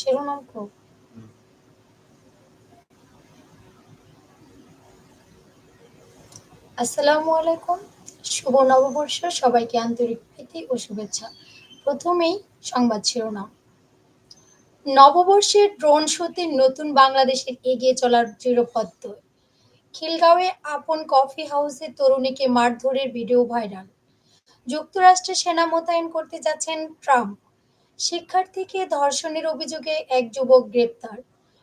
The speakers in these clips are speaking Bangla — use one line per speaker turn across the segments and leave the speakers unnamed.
শিরোনাম হোক আসসালামু আলাইকুম। শুভ নববর্ষ, সবাইকে আন্তরিক প্রীতি ও শুভেচ্ছা। প্রথমেই সংবাদ শিরোনাম। নববর্ষের ড্রোন শোতে নতুন বাংলাদেশের এগিয়ে চলার দৃঢ়পত্র খিলগাঁওয়ে আপন কফি হাউসে তরুণীকে মারধরের ভিডিও ভাইরাল। যুক্তরাষ্ট্রে সেনা মোতায়েন করতে যাচ্ছেন ট্রাম্প। শিক্ষার্থীকে ধর্ষণের অভিযোগে এক যুবক গ্রেপ্তার।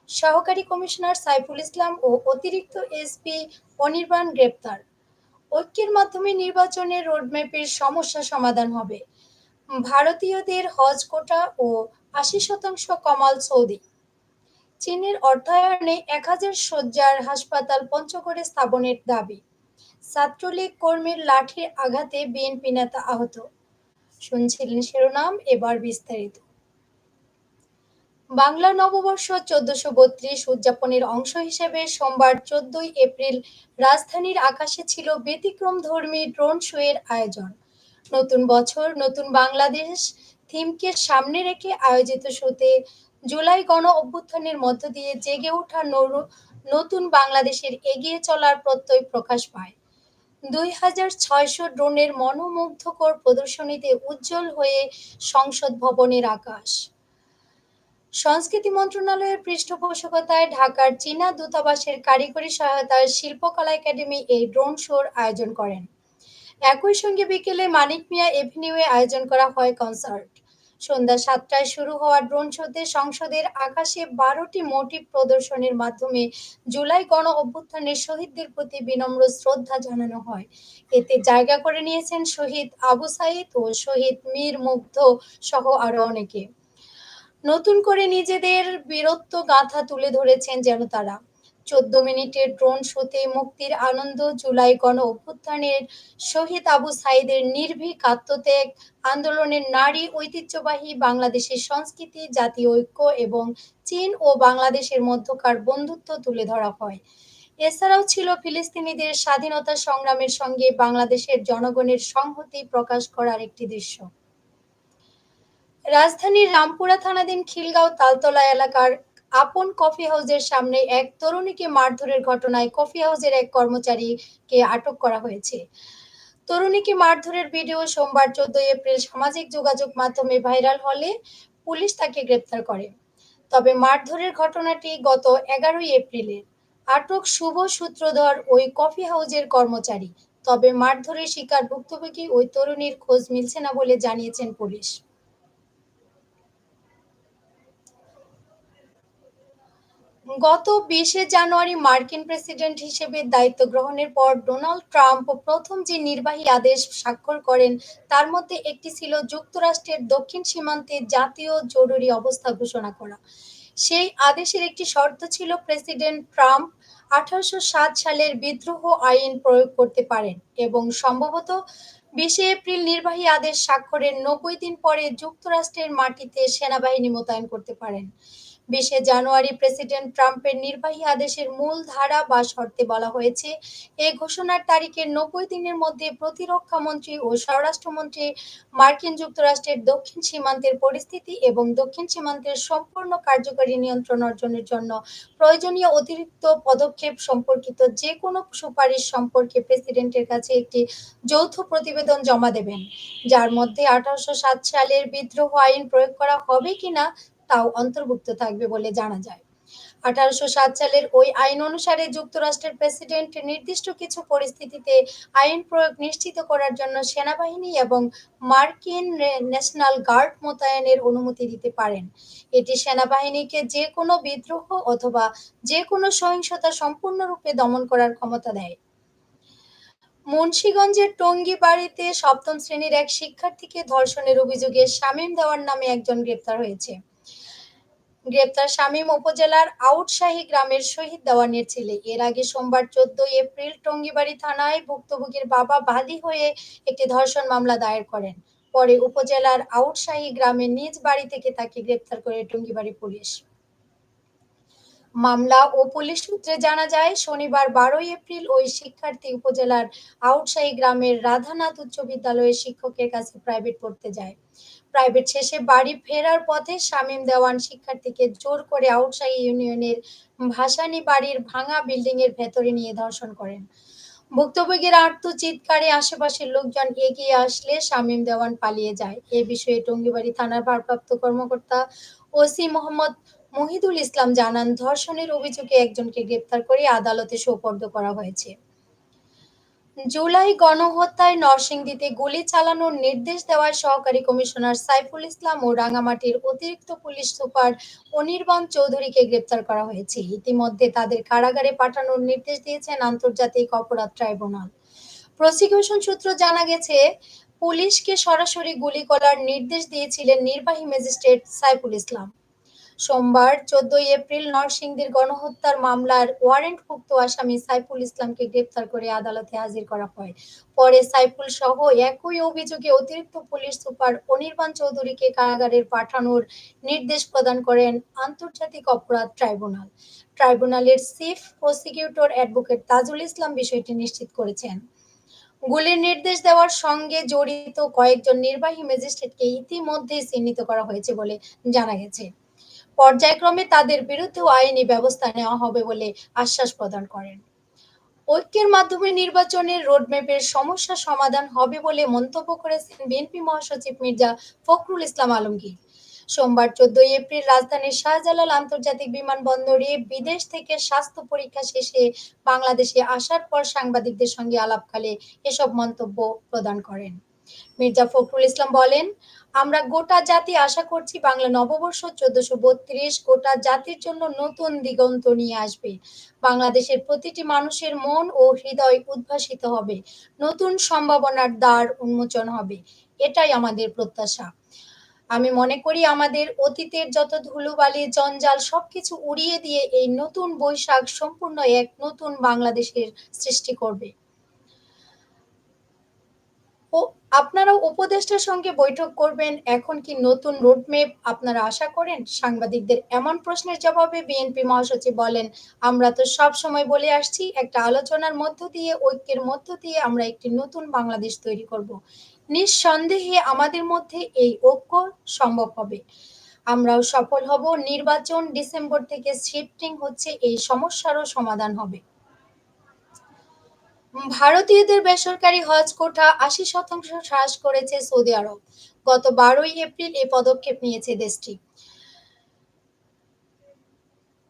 সহকারী কমিশনার সাইফুল ইসলাম ও অতিরিক্ত এসপি অনির্বাণ গ্রেপ্তার। ঐক্যের মাধ্যমে নির্বাচনের রোডম্যাপের সমস্যা সমাধান হবে। ভারতীয়দের হজ কোটা ও আশি শতাংশ কমাল সৌদি। চীনের অর্থায়নে এক হাজার শয্যার হাসপাতাল পঞ্চগড়ে স্থাপনের দাবি। ছাত্রলীগ কর্মীর লাঠির আঘাতে বিএনপি নেতা আহত। শুনছিলেন শিরোনাম এবার বিস্তারিত। বাংলা নববর্ষ চোদ্দশো বত্রিশ উদযাপনের অংশ হিসেবে সোমবার চোদ্দই এপ্রিল রাজধানীর আকাশে ছিল ব্যতিক্রম ধর্মী ড্রোন শোয়ের আয়োজন। নতুন বছর, নতুন বাংলাদেশ থিমকে সামনে রেখে আয়োজিত শোতে জুলাই গণ অভ্যুত্থানের মধ্য দিয়ে জেগে ওঠা নতুন বাংলাদেশের এগিয়ে চলার প্রত্যয় প্রকাশ পায়। দুই হাজার ছয়শো ড্রোনের মনোমুগ্ধকর প্রদর্শনীতে উজ্জ্বল হয়ে সংসদ ভবনের আকাশ। সংস্কৃতি মন্ত্রণালয়ের পৃষ্ঠপোষকতায় ঢাকার চীনা দূতাবাসের কারিগরি সহায়তায় শিল্পকলা একাডেমি এই ড্রোন শোর আয়োজন করেন। একই সঙ্গে বিকেলে মানিক মিয়া এভিনিউয়ে আয়োজন করা হয় কনসার্ট। সন্ধ্যা সাতটায় শুরু হওয়া ড্রোন শোতে সংসদের আকাশে বারোটি মোটিভ প্রদর্শনের মাধ্যমে জুলাই গণ অভ্যুত্থানের শহীদদের প্রতি বিনম্র শ্রদ্ধা জানানো হয়। এতে জায়গা করে নিয়েছেন শহীদ আবু সাইদ ও শহীদ মীর মুগ্ধ সহ আরও অনেকে। নতুন করে নিজেদের বীরত্ব গাথা তুলে ধরেছেন যেন তারা। চোদ্দ মিনিটের ড্রোন শোতে মুক্তির আনন্দ, জুলাই গণ অভ্যুত্থানের শহীদ আবু সাইদের নির্ভীক আত্মত্যাগ, আন্দোলনের নারী ঐতিহ্যবাহী বাংলাদেশের সংস্কৃতি, জাতীয় ঐক্য এবং চীন ও বাংলাদেশের মধ্যকার বন্ধুত্ব তুলে ধরা হয়। এছাড়াও ছিল ফিলিস্তিনিদের স্বাধীনতা সংগ্রামের সঙ্গে বাংলাদেশের জনগণের সংহতি প্রকাশ করার একটি দৃশ্য। রাজধানীর রামপুরা থানাধীন খিলগাঁও তালতলা এলাকার আপন কফি হাউসের সামনে এক তরুণীকে মারধরের ঘটনায় কফি হাউসের এক কর্মচারীকে আটক করা হয়েছে। তরুণীকে মারধরের ভিডিও সোমবার চোদ্দ এপ্রিল সামাজিক যোগাযোগ মাধ্যমে ভাইরাল হলে পুলিশ তাকে গ্রেপ্তার করে। তবে মারধরের ঘটনাটি গত এগারোই এপ্রিলের আটক শুভ সূত্রধর ওই কফি হাউসের কর্মচারী। তবে মারধরের শিকার ভুক্তভোগী ওই তরুণীর খোঁজ মিলছে না বলে জানিয়েছেন পুলিশ। গত বিশে জানুয়ারি মার্কিন প্রেসিডেন্ট হিসেবে দায়িত্ব গ্রহণের পর ডোনাল্ড ট্রাম্প প্রথম যে নির্বাহী আদেশ স্বাক্ষর করেন, তার মধ্যে একটি ছিল যুক্তরাষ্ট্রের দক্ষিণ সীমান্তে জাতীয় জরুরি অবস্থা ঘোষণা করা। সেই আদেশের একটি শর্ত ছিল প্রেসিডেন্ট ট্রাম্প আঠারোশো সাত সালের বিদ্রোহ আইন প্রয়োগ করতে পারেন এবং সম্ভবত বিশে এপ্রিল নির্বাহী আদেশ স্বাক্ষরের নব্বই দিন পরে যুক্তরাষ্ট্রের মাটিতে সেনাবাহিনী মোতায়েন করতে পারেন। বিশে জানুয়ারি প্রেসিডেন্ট ট্রাম্পের নির্বাহী আদেশের মূল ধারা বা শর্তে বলা হয়েছে, এ ঘোষণার তারিখের নব্বই দিনের মধ্যে প্রতিরক্ষা মন্ত্রী ও স্বরাষ্ট্রমন্ত্রী মার্কিন যুক্তরাষ্ট্রের দক্ষিণ সীমান্তের পরিস্থিতি এবং দক্ষিণ সীমান্তের সম্পূর্ণ কার্যকারী নিয়ন্ত্রণ অর্জনের জন্য প্রয়োজনীয় অতিরিক্ত পদক্ষেপ সম্পর্কিত যে কোনো সুপারিশ সম্পর্কে প্রেসিডেন্টের কাছে একটি যৌথ প্রতিবেদন জমা দেবেন। যার মধ্যে আঠারোশো সালের বিদ্রোহ আইন প্রয়োগ করা হবে কিনা তাও অন্তর্ভুক্ত থাকবে বলে জানা যায়। আঠারোশো সাত সালের ওই আইন অনুসারে যুক্তরাষ্ট্রের প্রেসিডেন্ট নির্দিষ্ট কিছু পরিস্থিতিতে আইন প্রয়োগ নিশ্চিত করার জন্য সেনাবাহিনী এবং মার্কিন ন্যাশনাল গার্ড মোতায়েনের অনুমতি দিতে পারেন। এটি সেনাবাহিনীকে যে কোনো বিদ্রোহ অথবা যে কোনো সহিংসতা সম্পূর্ণরূপে দমন করার ক্ষমতা দেয়। মুন্সীগঞ্জের টঙ্গী বাড়িতে সপ্তম শ্রেণির এক শিক্ষার্থীকে ধর্ষণের অভিযোগে শামীম দেওয়ার নামে একজন গ্রেপ্তার হয়েছে। গ্রেপ্তার শামীম উপজেলার আউটশাহী গ্রামের শহীদ দেওয়ানের ছেলে। এর আগে সোমবার চোদ্দ এপ্রিল টঙ্গিবাড়ি থানায় ভুক্তভোগীর বাবা বাদী হয়ে একটি ধর্ষণ মামলা দায়ের করেন। পরে উপজেলার আউটশাহী গ্রামের নিজ বাড়ি থেকে তাকে গ্রেপ্তার করে টঙ্গিবাড়ি পুলিশ। মামলা ও পুলিশ সূত্রে জানা যায়, শনিবার বারোই এপ্রিল ওই শিক্ষার্থী উপজেলার আউটশাহী গ্রামের রাধানাথ উচ্চ বিদ্যালয়ের শিক্ষকের কাছে প্রাইভেট পড়তে যায়। প্রাইভেট শেষে বাড়ি ফেরার পথে শামীম দেওয়ান শিক্ষার্থীকে জোর করে আউটসাই ইউনিয়নের ভাসানী বাড়ির ভাঙা বিল্ডিং এর ভেতরে নিয়ে ধর্ষণ করেন। ভুক্তভোগীর আর্ত চিৎকারে আশেপাশের লোকজন এগিয়ে আসলে শামীম দেওয়ান পালিয়ে যায়। এ বিষয়ে টঙ্গিবাড়ি থানার ভারপ্রাপ্ত কর্মকর্তা ওসি মোহাম্মদ মহিদুল ইসলাম জানান, ধর্ষণের অভিযোগে একজনকে গ্রেপ্তার করে আদালতে সোপর্দ করা হয়েছে। জুলাই গণহত্যায় নরসিংদীতে গুলি চালানোর নির্দেশ দেওয়ায় সহকারী কমিশনার সাইফুল ইসলাম ও রাঙামাটির অতিরিক্ত পুলিশ সুপার অনির্বাণ চৌধুরীকে গ্রেপ্তার করা হয়েছে। ইতিমধ্যে তাদের কারাগারে পাঠানোর নির্দেশ দিয়েছেন আন্তর্জাতিক অপরাধ ট্রাইব্যুনাল। প্রসিকিউশন সূত্র জানা গেছে, পুলিশকে সরাসরি গুলি করার নির্দেশ দিয়েছিলেন নির্বাহী ম্যাজিস্ট্রেট সাইফুল ইসলাম। সোমবার, চোদ্দই এপ্রিল, নরসিংদীর গণহত্যার মামলার ওয়ারেন্টভুক্ত আসামি সাইফুল ইসলামকে গ্রেপ্তার করে আদালতে হাজির করা হয়। পরে সাইফুল সহ একই অভিযোগে অতিরিক্ত পুলিশ সুপার অনির্বাণ চৌধুরীকে কারাগারের পাঠানোর নির্দেশ প্রদান করেন আন্তর্জাতিক অপরাধ ট্রাইব্যুনাল। ট্রাইব্যুনালের chief prosecutor advocate Tajul Islam বিষয়টি নিশ্চিত করেছেন। গুলির নির্দেশ দেওয়ার সঙ্গে জড়িত কয়েকজন নির্বাহী ম্যাজিস্ট্রেটকে ইতিমধ্যে চিহ্নিত করা হয়েছে বলে জানা গেছে। পর্যায়ক্রমে তাদের বিরুদ্ধেও আইনি ব্যবস্থা নেওয়া হবে বলে আশ্বাস প্রদান করেন। ঐক্যের মাধ্যমে নির্বাচনের রোডম্যাপের সমস্যা সমাধান হবে বলে মন্তব্য করেছেন বিএনপি মহাসচিব মির্জা ফখরুল ইসলাম আলমগীর। সোমবার চোদ্দই এপ্রিল রাজধানীর শাহজালাল আন্তর্জাতিক বিমানবন্দরে বিদেশ থেকে স্বাস্থ্য পরীক্ষা শেষে বাংলাদেশে আসার পর সাংবাদিকদের সঙ্গে আলাপকালে এসব মন্তব্য প্রদান করেন। মির্জা ফখরুল ইসলাম বলেন, আমরা গোটা জাতি আশা করছি বাংলা নববর্ষ চোদ্দশো বত্রিশ গোটা জাতির জন্য নতুন দিগন্ত নিয়ে আসবে। বাংলাদেশের প্রতিটি মানুষের মন ও হৃদয় উদ্ভাসিত হবে। নতুন সম্ভাবনার দ্বার উন্মোচন হবে। এটাই আমাদের প্রত্যাশা। আমি মনে করি আমাদের অতীতের যত ধুলোবালি, জঞ্জাল, সবকিছু উড়িয়ে দিয়ে এই নতুন বৈশাখ সম্পূর্ণ এক নতুন বাংলাদেশের সৃষ্টি করবে। ও আপনারা উপদেষ্টার সঙ্গে বৈঠক করবেন। এখন কি নতুন রোডম্যাপ আপনারা আশা করেন? সাংবাদিকদের এমন প্রশ্নের জবাবে বিএনপি মহাসচিব বলেন, আমরা তো সব সময় বলে আসছি, একটা আলোচনার মধ্য দিয়ে, ঐক্যের মধ্য দিয়ে আমরা একটি নতুন বাংলাদেশ তৈরি করব। নিঃসন্দেহে আমাদের মধ্যে এই ঐক্য সম্ভব হবে। আমরাও সফল হব। নির্বাচন ডিসেম্বর থেকে শিফটিং হচ্ছে, এই সমস্যারও সমাধান হবে। ভারতীয়দের বেসরকারি হজ কোটা আশি শতাংশ হ্রাস করেছে সৌদি আরব। গত বারোই এপ্রিল এ পদক্ষেপ নিয়েছে দেশটি।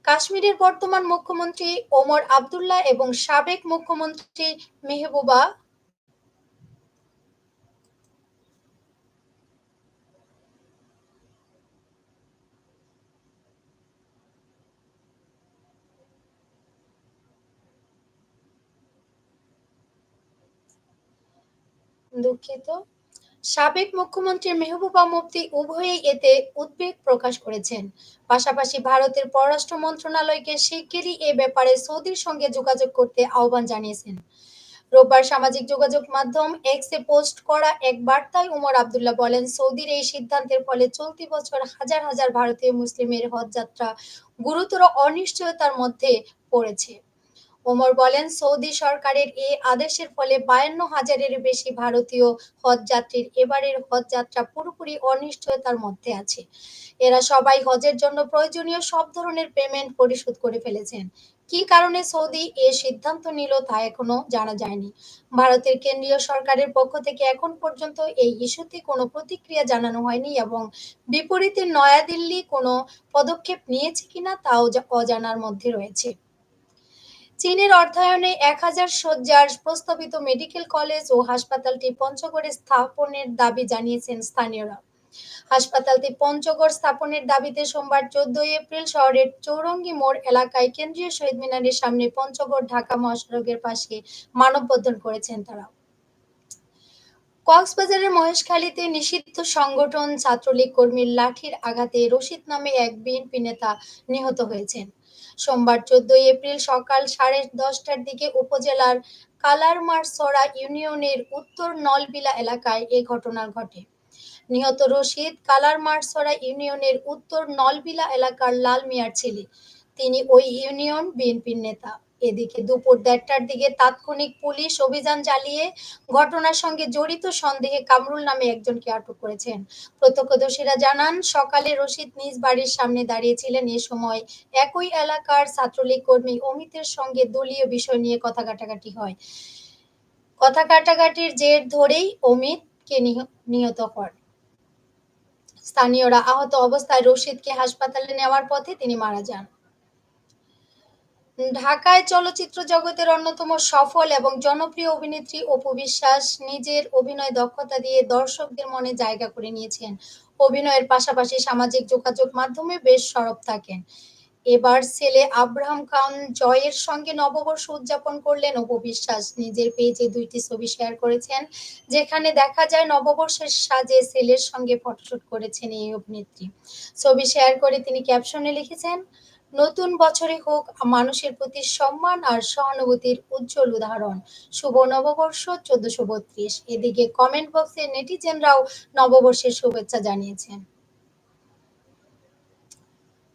কাশ্মীরের বর্তমান মুখ্যমন্ত্রী ওমর আবদুল্লাহ এবং সাবেক মুখ্যমন্ত্রী মেহবুবা দুঃখিত। সাবেক মুখ্যমন্ত্রী মেহবুবা মুফতি উভয়ই এতে উদ্বেগ প্রকাশ করেছেন। পাশাপাশি ভারতের পররাষ্ট্র মন্ত্রণালয়কে শিগগিরই এ ব্যাপারে সৌদির সঙ্গে যোগাযোগ করতে আহ্বান জানিয়েছেন। রোববার সামাজিক যোগাযোগ মাধ্যম এক্সে পোস্ট করা এক বার্তায় উমর আবদুল্লাহ বলেন, সৌদির এই সিদ্ধান্তের ফলে চলতি বছর হাজার হাজার ভারতীয় মুসলিমের হজযাত্রা গুরুতর অনিশ্চয়তার মধ্যে পড়েছে। ওমর বলেন, সৌদি সরকারের এই আদেশের ফলে বায়ান্ন হাজারের বেশি ভারতীয় হজ যাত্রীর এবারের হজ যাত্রা পুরোপুরি অনিশ্চয়তার মধ্যে আছে। এরা সবাই হজের জন্য প্রয়োজনীয় সব ধরনের পেমেন্ট পরিশোধ করে ফেলেছেন। কি কারণে সৌদি এ সিদ্ধান্ত নিল তা এখনও জানা যায়নি। ভারতের কেন্দ্রীয় সরকারের পক্ষ থেকে এখন পর্যন্ত এই ইস্যুতে কোনো প্রতিক্রিয়া জানানো হয়নি এবং বিপরীতে নয়াদিল্লি কোনো পদক্ষেপ নিয়েছে কিনা তাও অজানার মধ্যে রয়েছে। চীনের অর্থায়নে এক হাজার শয্যার প্রস্তাবিত মেডিকেল কলেজ ও হাসপাতালটি পঞ্চগড়ে স্থাপনের দাবি জানিয়েছেন স্থানীয়রা। হাসপাতালটি পঞ্চগড় স্থাপনের দাবিতে সোমবার চোদ্দই এপ্রিল শহরের চৌরঙ্গি মোড় এলাকায় কেন্দ্রীয় শহীদ মিনারের সামনে পঞ্চগড় ঢাকা মহাসড়কের পাশে মানববন্ধন করেছেন তারা। কক্সবাজারের মহেশখালীতে নিষিদ্ধ সংগঠন ছাত্রলীগ কর্মীর লাঠির আঘাতে রশিদ নামে এক বিএনপি নেতা নিহত হয়েছেন। সোমবার চোদ্দই এপ্রিল সকাল সাড়ে দশটার দিকে উপজেলার কালারমারসরা ইউনিয়নের উত্তর নলবিলা এলাকায় এ ঘটনা ঘটে। নিহত রশিদ কালারমারসরা ইউনিয়নের উত্তর নলবিলা এলাকার লাল মিয়ার ছেলে। তিনি ওই ইউনিয়ন বিএনপির নেতা। এদিকে দুপুর দেড়টার দিকে তাৎক্ষণিক পুলিশ অভিযান চালিয়ে ঘটনার সঙ্গে জড়িত সন্দেহে কামরুল নামে একজনকে আটক করেছেন। প্রত্যক্ষদর্শীরা জানান, সকালে রশিদ নিজ বাড়ির সামনে দাঁড়িয়েছিলেন। এ সময় একই এলাকার ছাত্রলীগ কর্মী অমিতের সঙ্গে দলীয় বিষয় নিয়ে কথা কাটাকাটি হয়। কথা কাটাকাটির জের ধরেই অমিতকে নিহ- নিহত হন স্থানীয়রা আহত অবস্থায় রশিদকে হাসপাতালে নেওয়ার পথে তিনি মারা যান। ঢাকায় চলচ্চিত্র জগতের অন্যতম সফল এবং জনপ্রিয় অভিনেত্রী অপু বিশ্বাস নিজের অভিনয় দক্ষতা দিয়ে দর্শকদের মনে জায়গা করে নিয়েছেন। অভিনয়ের পাশাপাশি সামাজিক যোগাযোগ মাধ্যমে বেশ সরব থাকেন। এবার ছেলে আব্রাহাম খান জয়ের সঙ্গে নববর্ষ উদযাপন করলেন অপু বিশ্বাস। নিজের পেজে দুইটি ছবি শেয়ার করেছেন, যেখানে দেখা যায় নববর্ষের সাজে ছেলের সঙ্গে ফটোশুট করেছেন এই অভিনেত্রী। ছবি শেয়ার করে তিনি ক্যাপশনে লিখেছেন নতুন বছরে হোক, মানুষের প্রতি সম্মান আর সহানুভূতির উজ্জ্বল উদাহরণ। শুভ নববর্ষ চোদ্দশো বত্রিশ। এদিকে কমেন্ট বক্সে নেটিজেনরাও নববর্ষের শুভেচ্ছা জানিয়েছেন।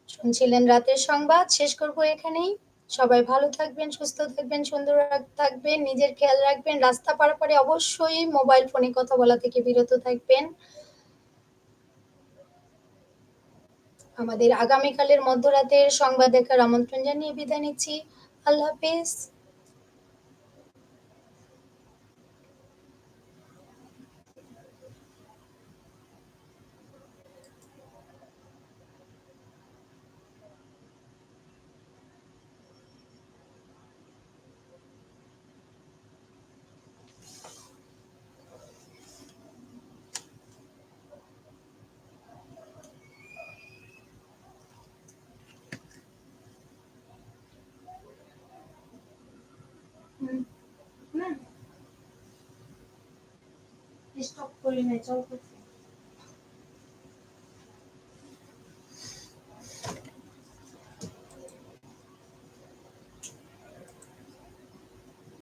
শুনছিলেন রাতের সংবাদ। শেষ করব এখানেই। সবাই ভালো থাকবেন, সুস্থ থাকবেন, সুন্দর থাকবেন, নিজের খেয়াল রাখবেন। রাস্তা পারাপারে অবশ্যই মোবাইল ফোনে কথা বলা থেকে বিরত থাকবেন। আমাদের আগামীকালের মধ্যরাতের সংবাদ দেখার আমন্ত্রণ জানিয়ে বিদায় নিচ্ছি। আল্লাহ হাফেজ। স্টপ করি নাই চল